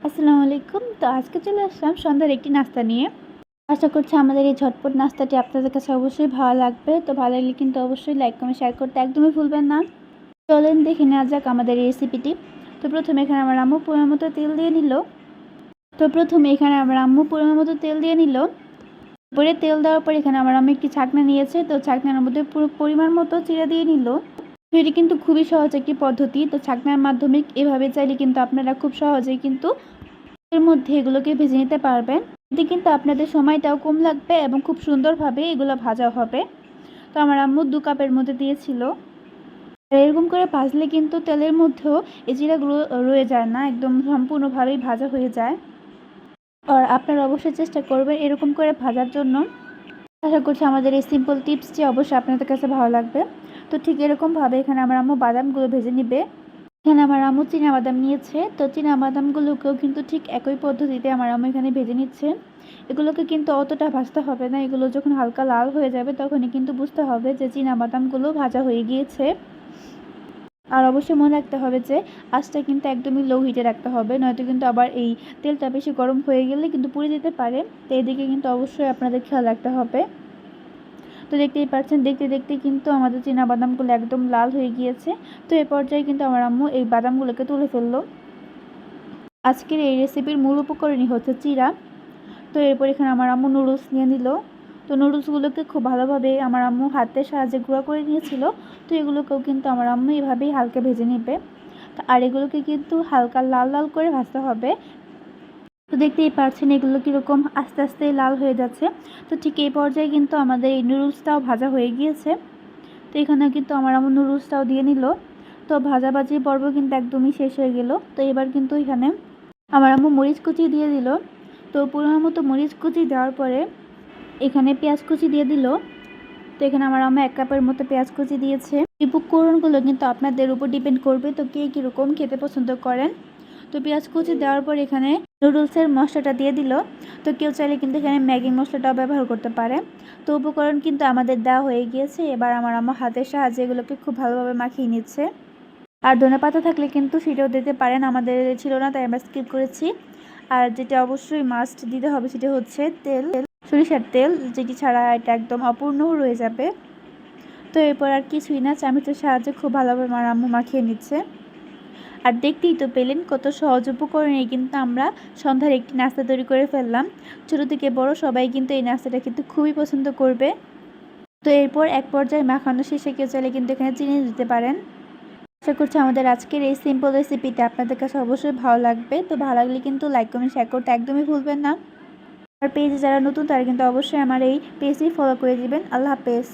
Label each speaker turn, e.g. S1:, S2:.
S1: আসসালামু আলাইকুম। তো আজকে চলে আসলাম সন্ধ্যার একটি নাস্তা নিয়ে। আশা করছি আমাদের এই ঝটপট নাস্তাটি আপনাদের কাছে অবশ্যই ভালো লাগবে। তো ভালো লাগলে কিন্তু অবশ্যই লাইক কমেন্ট শেয়ার করতে একদমই ভুলবেন না। চলেন দেখে নেওয়া যাক আমাদের এই রেসিপিটি তো প্রথমে এখানে আমার আম্মু পরিমাণ মতো তেল দিয়ে নিল। তো প্রথমে এখানে আমার আম্মু পরিমাণ মতো তেল দিয়ে নিল। পরে তেল দেওয়ার পর এখানে আমার আম্মু একটি ছাকনা নিয়েছে। তো ছাকনার মধ্যে পুরো পরিমাণ মতো চিরা দিয়ে নিল। তো এটি কিন্তু খুবই সহজ একটি পদ্ধতি। তো ছাকনার মাধ্যমে এভাবে চাইলে কিন্তু আপনারা খুব সহজেই কিন্তু এর মধ্যে এগুলোকে ভেজে নিতে পারবেন। এতে কিন্তু আপনাদের সময়টাও কম লাগবে এবং খুব সুন্দরভাবে এগুলো ভাজা হবে। তো আমার আম্মু দু কাপের মধ্যে দিয়েছিল। আর এরকম করে ভাজলে কিন্তু তেলের মধ্যেও এই জিরাগুলো রয়ে যায় না, একদম সম্পূর্ণভাবেই ভাজা হয়ে যায়। আর আপনারা অবশ্যই চেষ্টা করবেন এরকম করে ভাজার জন্য। আশা করছি আমাদের এই সিম্পল টিপসটি অবশ্যই আপনাদের কাছে ভালো লাগবে। তো ঠিক এরকমভাবে এখানে আমার আম্মু বাদামগুলো ভেজে নিবে। এখানে আমার আম্মু বাদাম নিয়েছে। তো চীনা বাদামগুলোকেও কিন্তু ঠিক একই পদ্ধতিতে আমার আম্মু এখানে ভেজে নিচ্ছে। এগুলোকে কিন্তু অতটা ভাজতে হবে না। এগুলো যখন হালকা লাল হয়ে যাবে তখনই কিন্তু বুঝতে হবে যে চীনা বাদামগুলো ভাজা হয়ে গিয়েছে। আর অবশ্যই মনে রাখতে হবে যে আঁচটা কিন্তু একদমই লো হিটে রাখতে হবে। নয়তো কিন্তু আবার এই তেলটা বেশি গরম হয়ে গেলে কিন্তু পুড়ে যেতে পারে। তো এদিকে কিন্তু অবশ্যই আপনাদের খেয়াল রাখতে হবে। তো দেখতেই পাচ্ছেন, দেখতে দেখতে কিন্তু আমাদের চীনা বাদামগুলো একদম লাল হয়ে গিয়েছে। তো এ পর্যায়ে কিন্তু আমার আম্মু এই বাদামগুলোকে তুলে ফেলল। আজকের এই রেসিপির মূল উপকরণই হচ্ছে চিরা। তো এরপর এখানে আমার আম্মু নুডলস নিয়ে নিল। তো নুডলসগুলোকে খুব ভালোভাবে আমার আম্মু হাতের সাহায্যে গুঁড়া করে নিয়েছিল। তো এগুলোকেও কিন্তু আমার আম্মু এভাবেই হালকা ভেজে নেবে। আর এগুলোকে কিন্তু হালকা লাল লাল করে ভাজতে হবে। তো দেখতেই পারছেন এগুলো কীরকম আস্তে আস্তে লাল হয়ে যাচ্ছে। তো ঠিক এই পর্যায়ে কিন্তু আমাদের এই নুডলসটাও ভাজা হয়ে গিয়েছে। তো এখানে কিন্তু আমার আম্মু নুডলসটাও দিয়ে নিল। তো ভাজাভাজি পর্ব কিন্তু একদমই শেষ হয়ে গেল। তো এবার কিন্তু এখানে আমার আম্মু মরিচ কুচি দিয়ে দিল। তো পুরোনো মতো মরিচ কুচি দেওয়ার পরে এখানে পেঁয়াজ কুচি দিয়ে দিল। তো এখানে আমার আম্মা এক কাপের মতো পেঁয়াজ কুচি দিয়েছে। উপকরণগুলো কিন্তু আপনাদের উপর ডিপেন্ড করবে। তো কে কীরকম খেতে পছন্দ করেন। তো পেঁয়াজ কুচি দেওয়ার পর এখানে নুডলসের মশলাটা দিয়ে দিল। তো কেউ চাইলে কিন্তু এখানে ম্যাগি মশলাটাও ব্যবহার করতে পারে। তো উপকরণ কিন্তু আমাদের দেওয়া হয়ে গিয়েছে। এবার আমার আমার হাতের সাহায্যে এগুলোকে খুব ভালোভাবে মাখিয়ে নিচ্ছে। আর ধনে পাতা থাকলে কিন্তু সেটাও দিতে পারেন। আমাদের ছিল না, তাই আমরা স্কিপ করেছি। আর যেটা অবশ্যই মাস্ট দিতে হবে সেটা হচ্ছে তেল। সরিষার তেল, যেটি ছাড়া এটা একদম অপূর্ণ রয়ে যাবে। তো এরপর আর কিছুই না, চামিচের সাহায্যে খুব ভালোভাবে আমার আম্মু মাখিয়ে নিচ্ছে। আর দেখতেই তো পেলেন কত সহজ উপকরণে কিন্তু আমরা সন্ধ্যার একটি নাস্তা তৈরি করে ফেললাম। ছোটো থেকে বড় সবাই কিন্তু এই নাস্তাটা কিন্তু খুবই পছন্দ করবে। তো এরপর এক পর্যায়ে মাখানো শেষে কেউ চাইলে কিন্তু এখানে চিনি দিতে পারেন। আশা করছি আমাদের আজকের এই সিম্পল রেসিপিটা আপনাদের কাছে অবশ্যই ভালো লাগবে। তো ভালো লাগলে কিন্তু লাইক কমেন্ট শেয়ার করতে একদমই ভুলবেন না। আর পেজে যারা নতুন তারা কিন্তু অবশ্যই আমার এই পেজটি ফলো করে দিবেন। আল্লাহ হাফেজ।